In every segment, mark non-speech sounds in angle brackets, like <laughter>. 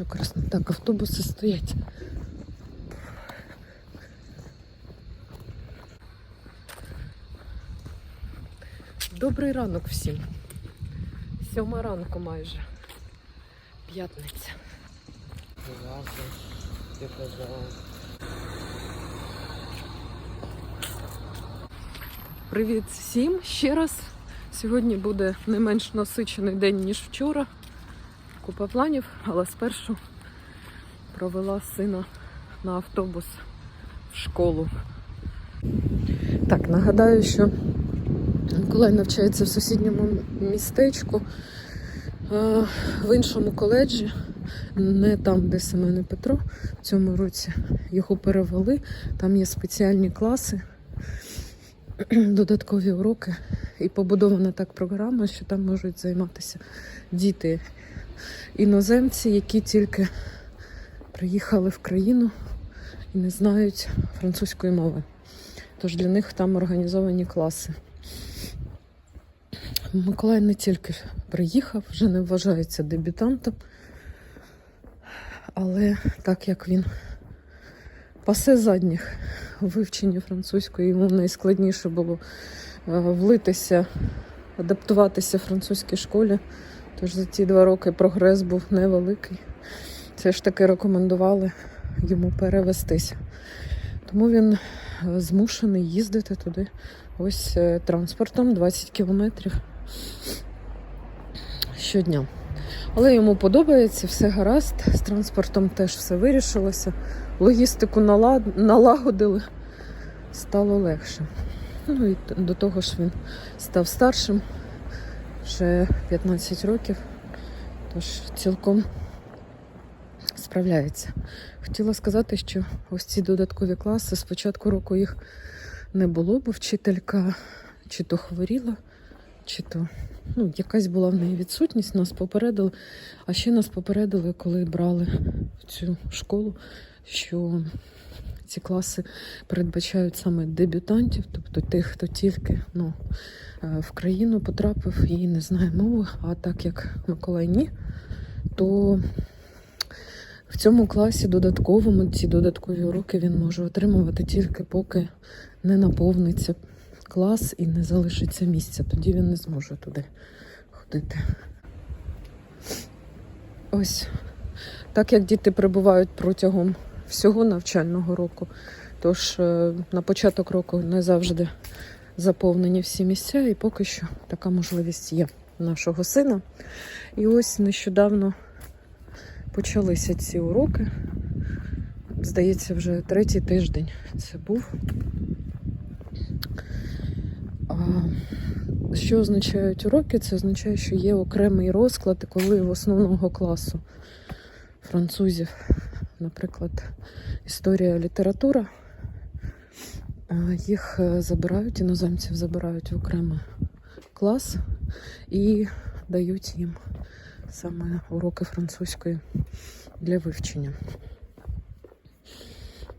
Дуже красно. Так, автобуси стоять. Добрий ранок всім. Сьома ранку майже. П'ятниця. Привіт всім ще раз. Сьогодні буде не менш насичений день, ніж вчора. Купа планів, але спершу провела сина на автобус в школу. Так, нагадаю, що Миколай навчається в сусідньому містечку, в іншому коледжі, не там, де Семен і Петро. В цьому році його перевели. Там є спеціальні класи <clears throat> додаткові уроки і побудована так програма, що там можуть займатися діти іноземці, які тільки приїхали в країну і не знають французької мови. Тож для них там організовані класи. Миколай не тільки приїхав, вже не вважається дебютантом, але так як він пасе задніх у вивченні французької, йому найскладніше було е, влитися, адаптуватися французькій школі. Тож за ці два роки прогрес був невеликий. Це ж таки рекомендували йому перевестися. Тому він е, змушений їздити туди ось е, транспортом 20 кілометрів щодня. Але йому подобається, все гаразд. З транспортом теж все вирішилося. Логістику нала- налагодили, стало легше. Ну і до того ж він став старшим, ще 15 років, тож цілком справляється. Хотіла сказати, що ось ці додаткові класи з початку року їх не було, бо вчителька чи то хворіла, чи то ну, якась була в неї відсутність, нас попередили. А ще нас попередили, коли брали в цю школу, що ці класи передбачають саме дебютантів, тобто тих, хто тільки ну, е, в країну потрапив і не знає мови. А так як Миколай ні, то в цьому класі додатковому ці додаткові уроки він може отримувати тільки поки не наповниться клас і не залишиться місця. Тоді він не зможе туди ходити. Ось так як діти перебувають протягом всього навчального року, тож е, на початок року не завжди заповнені всі місця, і поки що така можливість є нашого сина. І ось нещодавно почалися ці уроки. Здається, вже третій тиждень це був. Що означають уроки? Це означає, що є окремий розклад, коли в основного класу французів, наприклад, історія, література, їх е, забирають, іноземців забирають в окремий клас і дають їм саме уроки французької для вивчення.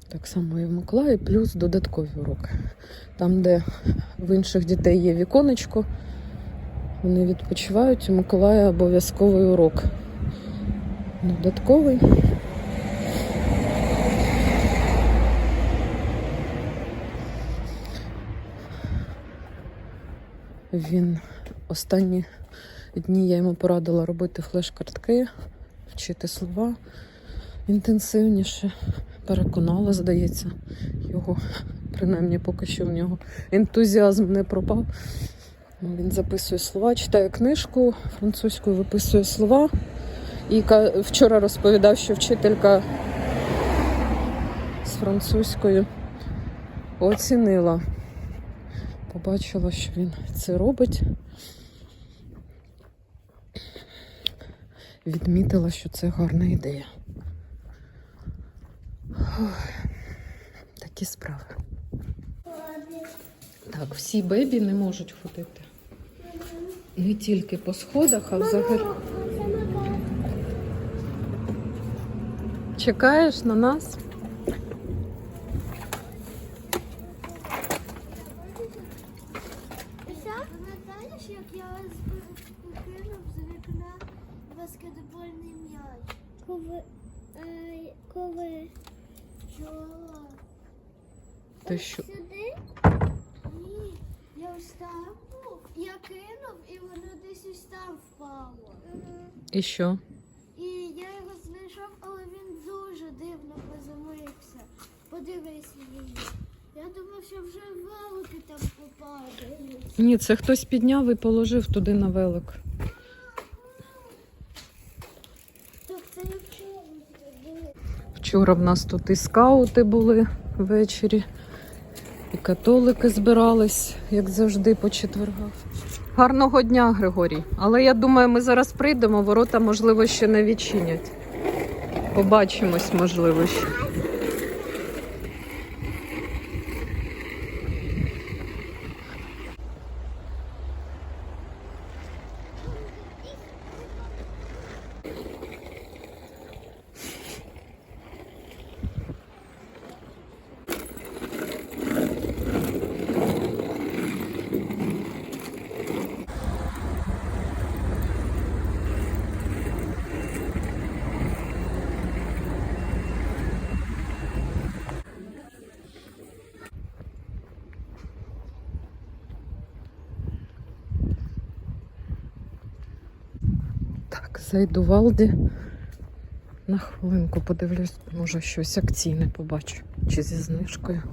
Так само і в Миколаї, плюс додаткові уроки. Там, де в інших дітей є віконечко, вони відпочивають, у Миколая обов'язковий урок. Додатковий. Він останні дні я йому порадила робити флеш-картки, вчити слова інтенсивніше. Переконала, здається, його, принаймні поки що в нього ентузіазм не пропав. Ну, Він записує слова, читає книжку французькою, виписує слова. І вчора розповідав, що вчителька з французькою оцінила. Побачила, що він це робить. Відмітила, що це гарна ідея. Ой, такі справи. Так, всі бебі не можуть ходити. Не тільки по сходах, а взагалі. Чекаєш на нас? Пам'ятаєш, як я кинув з вікна баскетбольний м'яч? Е, коли? Чого? Ти що? Сюди? Ні, я був. Я кинув і воно десь ось там впало. І що? І я його знайшов, але він дуже дивно приземлився. Подивись мені. Я думав, що вже велики там попадають. Ні, це хтось підняв і положив туди на велик. Так це я вчора зробила. Вчора в нас тут і скаути були ввечері, і католики збирались, як завжди, по четвергах. Гарного дня, Григорій. Але я думаю, ми зараз прийдемо, ворота, можливо, ще не відчинять. Побачимось, можливо, ще. Так, зайду в Алді. На хвилинку подивлюсь, може щось акційне побачу. Чи зі знижкою.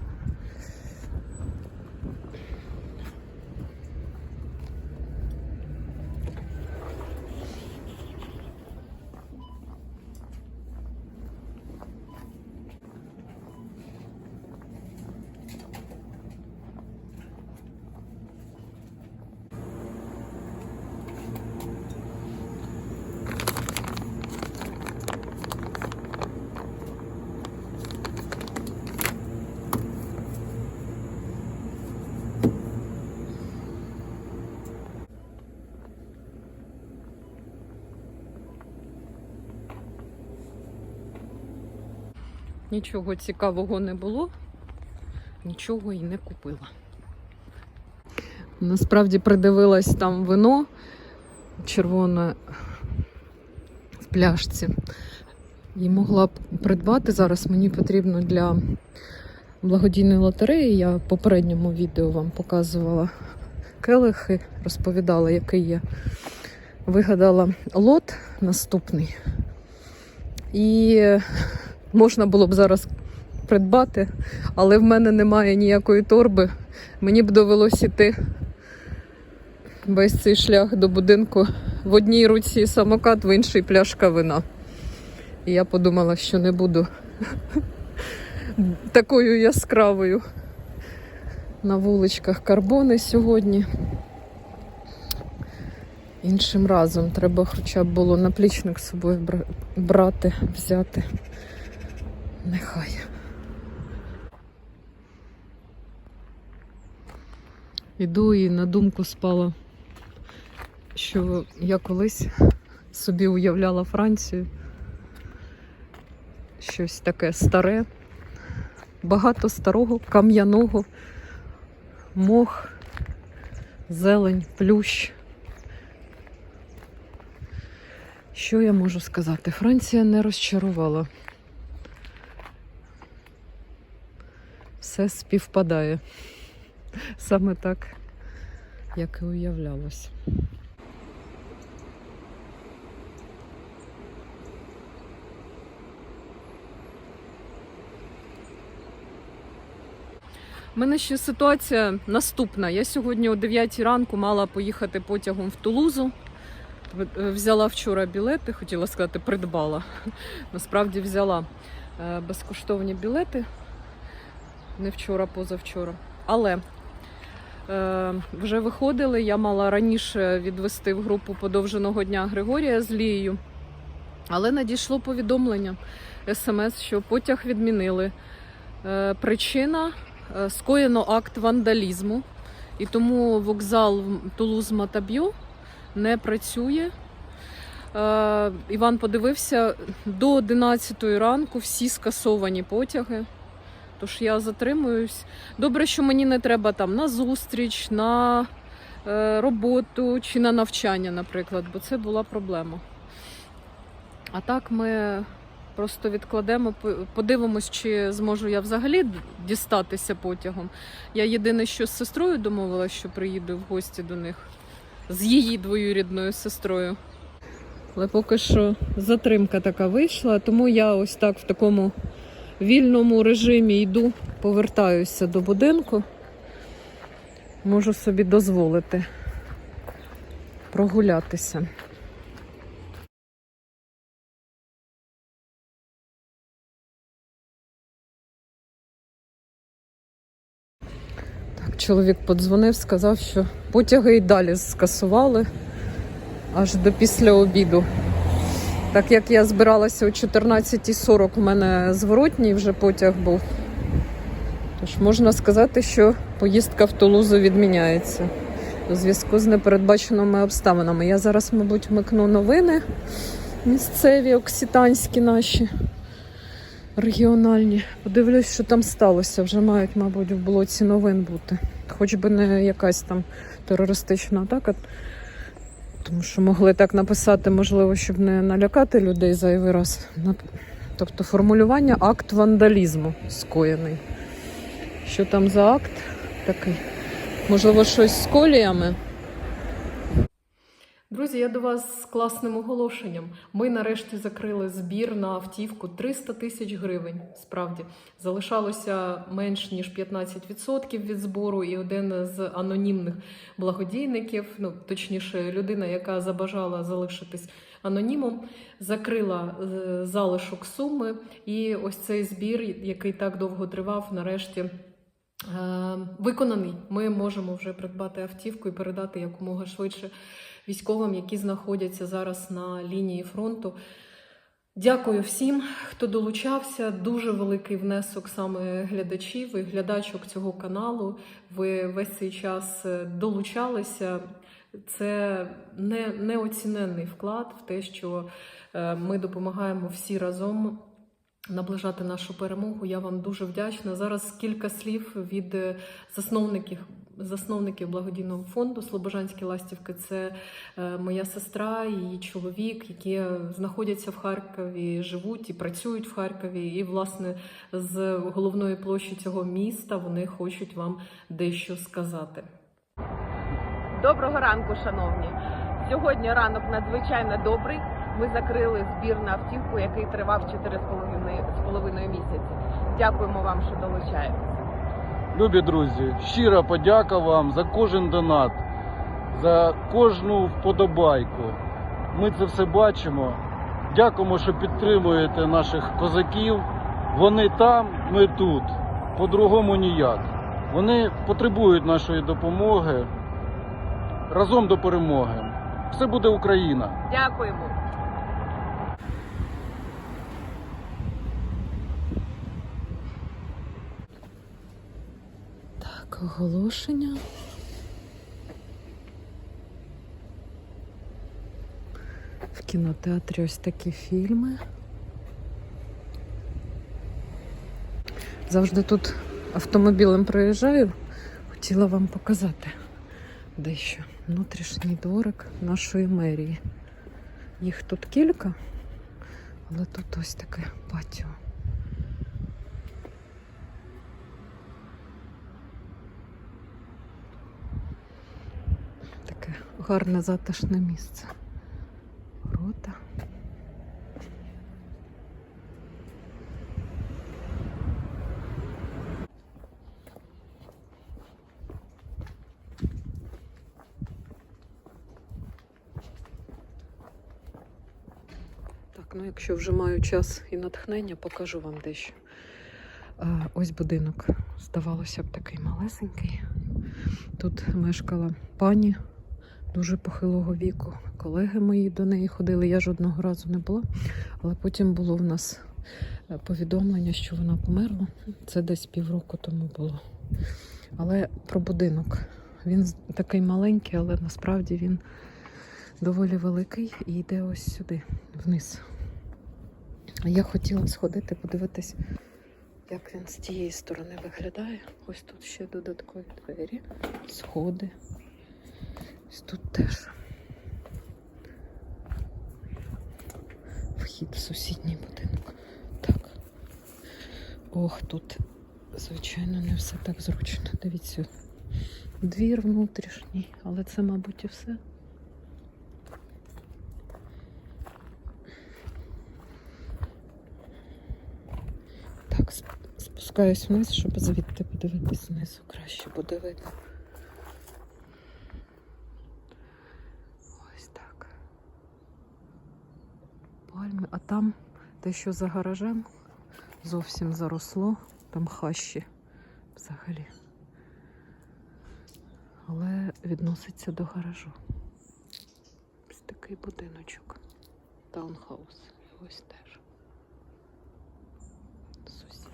Нічого цікавого не було, нічого і не купила. Насправді придивилась там вино червоне в пляшці. І могла б придбати зараз. Мені потрібно для благодійної лотереї. Я в попередньому відео вам показувала келихи, розповідала, який є. Вигадала лот наступний. І можна було б зараз придбати, але в мене немає ніякої торби. Мені б довелося йти весь цей шлях до будинку. В одній руці самокат, в іншій пляшка вина. І я подумала, що не буду <laughs> такою яскравою на вуличках карбони сьогодні. Іншим разом треба хоча б було наплічник з собою брати, взяти. Нехай. Іду і на думку спала, що я колись собі уявляла Францію. Щось таке старе, багато старого, кам'яного, мох, зелень, плющ. Що я можу сказати? Франція не розчарувала. Все співпадає. Саме так, як і уявлялось. У мене ще ситуація наступна. Я сьогодні о 9 ранку мала поїхати потягом в Тулузу. Взяла вчора білети, хотіла сказати, придбала. Насправді взяла е, безкоштовні білети. Не вчора, позавчора. Але е, вже виходили. Я мала раніше відвести в групу подовженого дня Григорія з Лією. Але надійшло повідомлення смс, що потяг відмінили. Е, причина е, скоєно акт вандалізму. І тому вокзал Тулуз Матаб'ю не працює. Е, Іван подивився до 11 ранку всі скасовані потяги. Тож я затримуюсь. Добре, що мені не треба там на зустріч, на е, роботу чи на навчання, наприклад, бо це була проблема. А так ми Просто відкладемо, по- подивимось, чи зможу я взагалі дістатися потягом. Я єдине, що з сестрою домовилася, що приїду в гості до них з її двоюрідною сестрою. Але поки що затримка така вийшла, тому я ось так в такому вільному режимі йду, повертаюся до будинку. Можу собі дозволити прогулятися. Так, чоловік подзвонив, сказав, що потяги і далі скасували аж до після обіду. Так як я збиралася о 14.40, у мене зворотній вже потяг був. Тож можна сказати, що поїздка в Тулузу відміняється у зв'язку з непередбаченими обставинами. Я зараз, мабуть, вмикну новини місцеві, окситанські наші регіональні. Подивлюсь, що там сталося. Вже мають, мабуть, в блоці новин бути. Хоч би не якась там терористична атака. Тому що могли так написати, можливо, щоб не налякати людей зайвий раз. Тобто формулювання акт вандалізму скоєний. Що там за акт такий? Можливо, щось з коліями? Друзі, я до вас з класним оголошенням. Ми нарешті закрили збір на автівку 300 тисяч гривень. Справді залишалося менш ніж 15% від збору, і один з анонімних благодійників, ну точніше, людина, яка забажала залишитись анонімом, закрила е, залишок суми. І ось цей збір, який так довго тривав, нарешті. Е, Виконаний, ми можемо вже придбати автівку і передати якомога швидше військовим, які знаходяться зараз на лінії фронту. Дякую всім, хто долучався. Дуже великий внесок саме глядачів і глядачок цього каналу. Ви весь цей час е, долучалися. Це не, неоціненний вклад в те, що е, ми допомагаємо всі разом наближати нашу перемогу. Я вам дуже вдячна. Зараз кілька слів від е, засновників. Засновників благодійного фонду Слобожанські ластівки це е, моя сестра її чоловік, які знаходяться в Харкові, живуть і працюють в Харкові. І, власне, з головної площі цього міста вони хочуть вам дещо сказати. Доброго ранку, шановні. Сьогодні ранок надзвичайно добрий. Ми закрили збір на автівку, який тривав 4,5 місяці. Дякуємо вам, що долучаєтесь. Любі друзі, щира подяка вам за кожен донат, за кожну вподобайку. Ми це все бачимо. Дякуємо, що підтримуєте наших козаків. Вони там, ми тут. По-другому ніяк. Вони потребують нашої допомоги. Разом до перемоги. Все буде Україна. Дякуємо. Оголошення. В кінотеатрі ось такі фільми. Завжди тут автомобілем проїжджаю. Хотіла вам показати дещо. Внутрішній дворик нашої мерії. Їх тут кілька, але тут ось таке патіо. Таке гарне затишне місце. Рота. Так, ну якщо вже маю час і натхнення, покажу вам дещо. А, ось будинок. Здавалося б, такий малесенький. Тут мешкала пані дуже похилого віку. Колеги мої до неї ходили. Я жодного разу не була, але потім було в нас е, повідомлення, що вона померла. Це десь півроку тому було. Але про будинок. Він такий маленький, але насправді він доволі великий і йде ось сюди, вниз. Я хотіла сходити, подивитись, як він з тієї сторони виглядає. Ось тут ще додаткові двері, сходи. Ось тут теж. Вхід в сусідній будинок. Так. Ох, тут, звичайно, не все так зручно. Дивіться, двір внутрішній, але це, мабуть, і все. Так, спускаюсь вниз, щоб звідти подивитись знизу. Краще буде видно. Ось так. Пальми, а там те, що за гаражем, зовсім заросло, там хащі взагалі. Але відноситься до гаражу. Ось такий будиночок. Таунхаус. Ось теж. Сусід.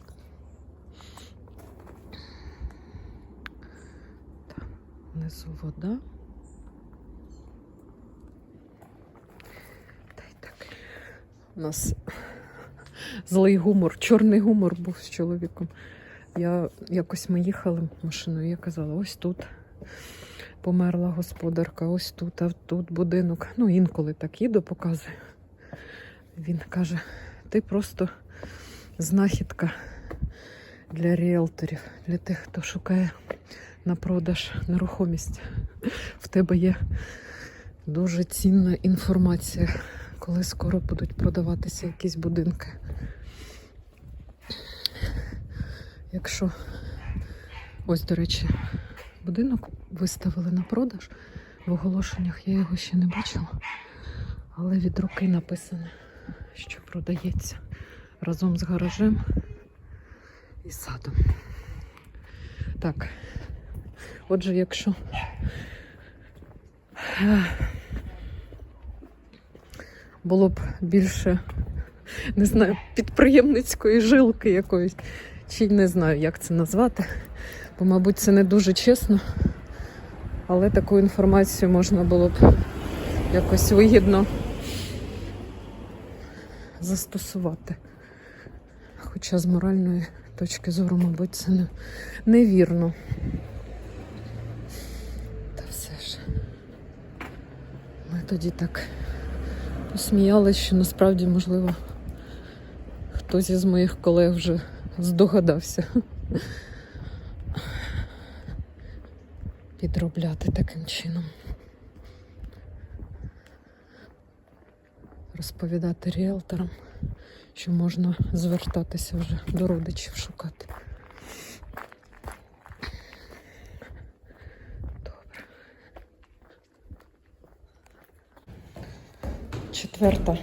Там внизу вода. Та й так. У нас злий гумор, чорний гумор був з чоловіком. Я якось ми їхали машиною, я казала, ось тут померла господарка, ось тут, а тут будинок. Ну, інколи так їду, показую. Він каже: ти просто знахідка для ріелторів, для тих, хто шукає на продаж нерухомість. В тебе є дуже цінна інформація, коли скоро будуть продаватися якісь будинки. Якщо ось, до речі, будинок виставили на продаж в оголошеннях, я його ще не бачила, але від руки написано, що продається разом з гаражем і садом. Так, отже, якщо було б більше, не знаю, підприємницької жилки якоїсь, чи не знаю, як це назвати, бо, мабуть, це не дуже чесно, але таку інформацію можна було б якось вигідно застосувати. Хоча з моральної точки зору, мабуть, це не, невірно. Та все ж. Ми тоді так посміялися, що насправді, можливо, хтось із моїх колег вже здогадався підробляти таким чином. Розповідати ріелторам, що можна звертатися вже до родичів шукати. Четверта.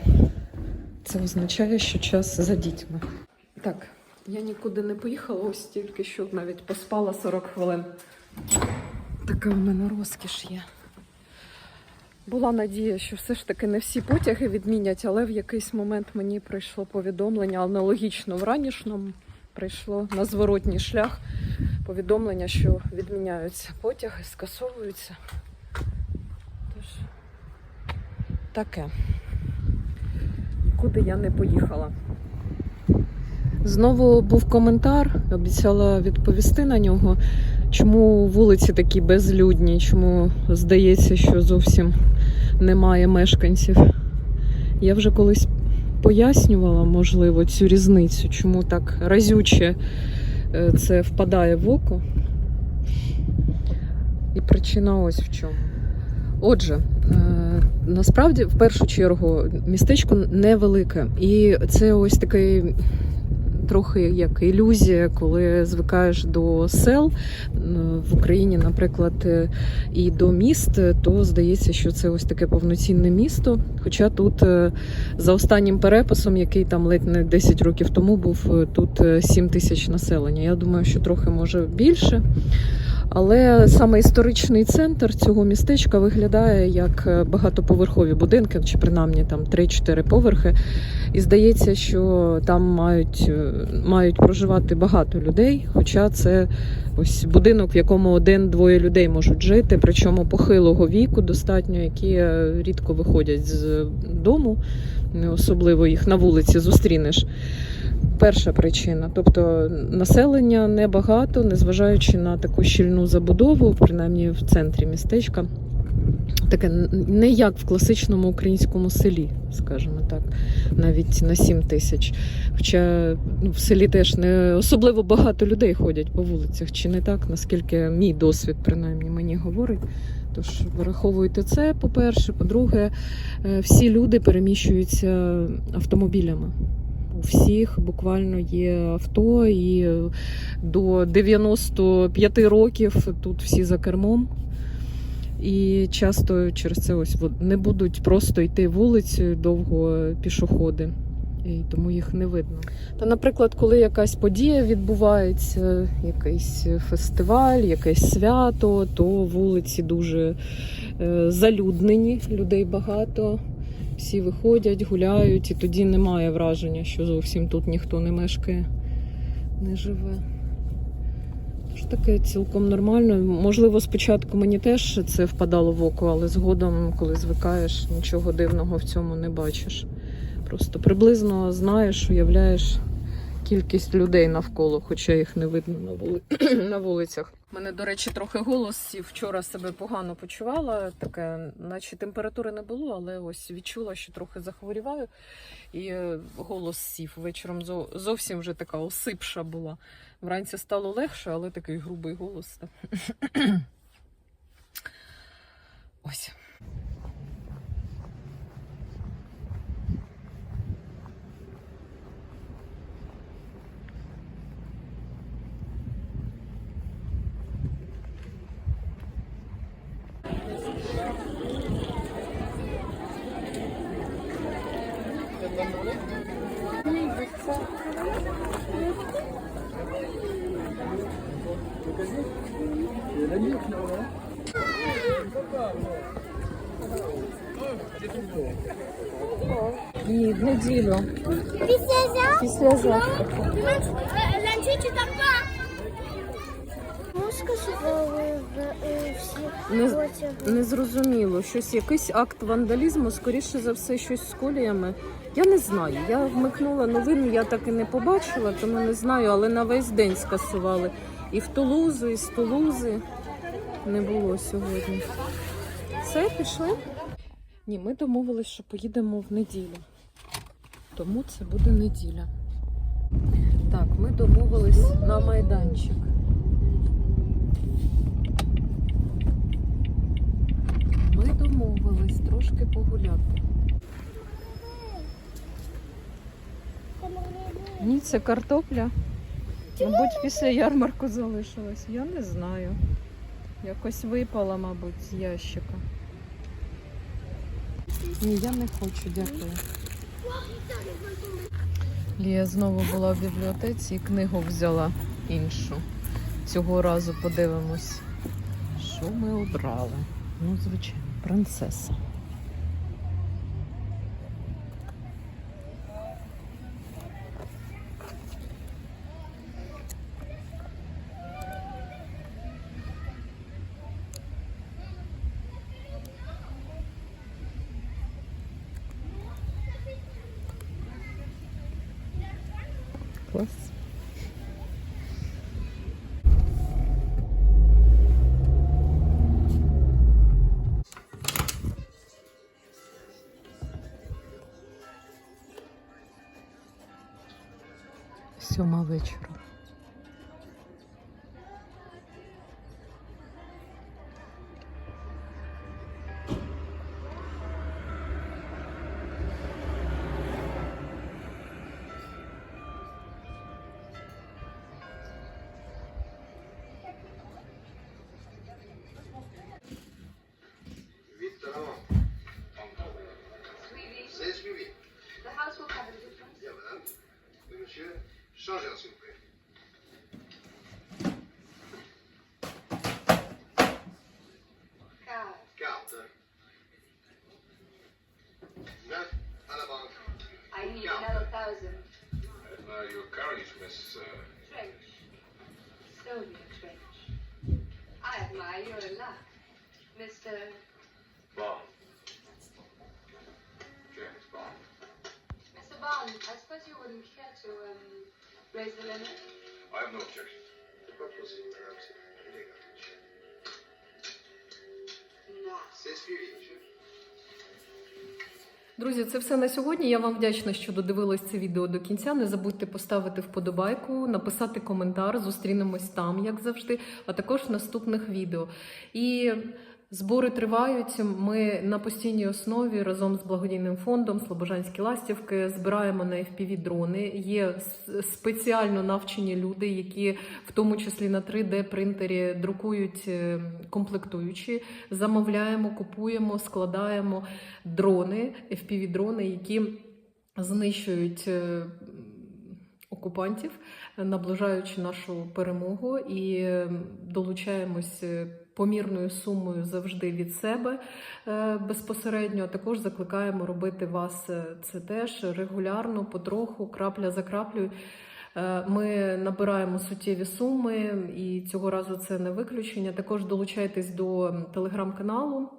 Це означає, що час за дітьми. Так, я нікуди не поїхала, ось тільки що навіть поспала 40 хвилин. Така в мене розкіш є. Була надія, що все ж таки не всі потяги відмінять, але в якийсь момент мені прийшло повідомлення, аналогічно в ранішньому прийшло на зворотній шлях повідомлення, що відміняються потяги, скасовуються. Тож таке. Нікуди я не поїхала. Знову був коментар, обіцяла відповісти на нього. Чому вулиці такі безлюдні? Чому здається, що зовсім немає мешканців? Я вже колись пояснювала, можливо, цю різницю, чому так разюче е, це впадає в око. І причина ось в чому. Отже, насправді, в першу чергу, містечко невелике. І це ось такий трохи як ілюзія, коли звикаєш до сел е, в Україні, наприклад, е, і до міст, то здається, що це ось таке повноцінне місто. Хоча тут е, за останнім переписом, який там ледь не 10 років тому був, тут е, 7 тисяч населення. Я думаю, що трохи може більше. Але саме історичний центр цього містечка виглядає як багатоповерхові будинки, чи принаймні там 3-4 поверхи. І здається, що там мають, мають проживати багато людей. Хоча це ось будинок, в якому один-двоє людей можуть жити, причому похилого віку достатньо, які е, рідко виходять з дому, особливо їх на вулиці зустрінеш. Перша причина, тобто населення небагато, незважаючи на таку щільну забудову, принаймні в центрі містечка. Таке не як в класичному українському селі, скажімо так, навіть на 7 тисяч. Хоча ну, в селі теж не особливо багато людей ходять по вулицях, чи не так, наскільки мій досвід принаймні мені говорить. Тож враховуйте це, по-перше. По-друге, е, всі люди переміщуються автомобілями. У всіх буквально є авто, і до 95 років тут всі за кермом. І часто через це ось не будуть просто йти вулицею довго пішоходи, і тому їх не видно. Та, наприклад, коли якась подія відбувається, якийсь фестиваль, якесь свято, то вулиці дуже е, залюднені, людей багато. Всі виходять, гуляють, і тоді немає враження, що зовсім тут ніхто не мешкає, не живе. Тож таке цілком нормально. Можливо, спочатку мені теж це впадало в око, але згодом, коли звикаєш, нічого дивного в цьому не бачиш. Просто приблизно знаєш, уявляєш кількість людей навколо, хоча їх не видно на, вули... <clears throat> на вулицях. Мене, до речі, трохи голос сів. Вчора себе погано почувала. Таке, наче температури не було, але ось відчула, що трохи захворіваю. І е, голос сів. Вечором зовсім вже така осипша була. Вранці стало легше, але такий грубий голос. <clears throat> Ось. Ні, в неділю. Післязавтра. Можна сказали всі Не, не зрозуміло. Щось, якийсь акт вандалізму, скоріше за все, щось з коліями. Я не знаю. Я вмикнула новини, я так і не побачила, тому не знаю, але на весь день скасували. І в Тулузу, і з Тулузи не було сьогодні. Все, пішли? Ні, ми домовились, що поїдемо в неділю. Тому це буде неділя. Так, ми домовились на майданчик. Ми домовились трошки погуляти. Ні, це картопля. Мабуть, після ярмарку залишилась. Я не знаю. Якось випала, мабуть, з ящика. Ні, я не хочу, дякую. Лія знову була в бібліотеці і книгу взяла іншу. Цього разу подивимось, що ми обрали. Ну, звичайно, принцеса. Сьома вечора. Your courage, is Miss. Uh, Trench. Sonia Trench. I admire your luck. Mr. Bond. James Bond. Mr. Bond, I suppose you wouldn't care to um, raise the limit? I have no objection. What was it, perhaps? No. C'est monsieur. Друзі, це все на сьогодні. Я вам вдячна, що додивились це відео до кінця. Не забудьте поставити вподобайку, написати коментар. Зустрінемось там, як завжди, а також в наступних відео. І збори тривають. Ми на постійній основі разом з благодійним фондом Слобожанські ластівки збираємо на fpv дрони. Є спеціально навчені люди, які в тому числі на 3D принтері друкують е, комплектуючі. Замовляємо, купуємо, складаємо дрони, FPV-дрони, які знищують е, окупантів, наближаючи нашу перемогу, і долучаємось е, помірною сумою завжди від себе е, безпосередньо. А також закликаємо робити вас е, це теж регулярно, потроху, крапля за краплею. Е, Ми набираємо суттєві суми, і цього разу це не виключення. Також долучайтесь до телеграм-каналу.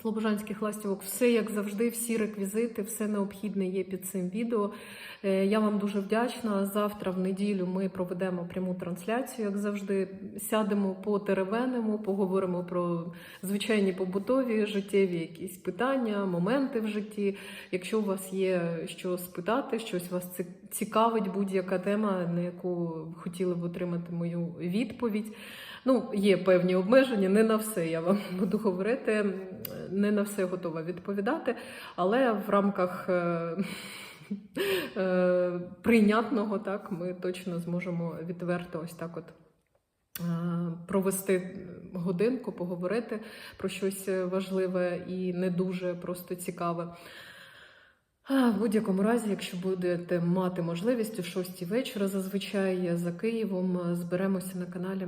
Слобожанських ластівок, все як завжди, всі реквізити, все необхідне є під цим відео. Е, Я вам дуже вдячна. Завтра, в неділю, ми проведемо пряму трансляцію, як завжди. Сядемо по теревенему, поговоримо про звичайні побутові життєві якісь питання, моменти в житті. Якщо у вас є що спитати, щось вас ці- цікавить, будь-яка тема, на яку хотіли б отримати мою відповідь. Ну, є певні обмеження, не на все я вам <laughs> буду говорити, не на все готова відповідати, але в рамках е, <laughs> е, прийнятного так ми точно зможемо відверто ось так от. е, Провести годинку, поговорити про щось важливе і не дуже просто цікаве. А, В будь-якому разі, якщо будете мати можливість о 6 вечора, зазвичай за Києвом е, зберемося на каналі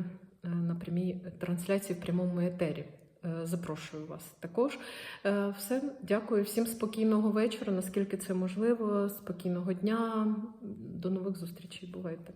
е, на прямій трансляції в прямому етері. Е, Запрошую вас також. Все, дякую всім спокійного вечора, наскільки це можливо. Спокійного дня. До нових зустрічей. Бувайте.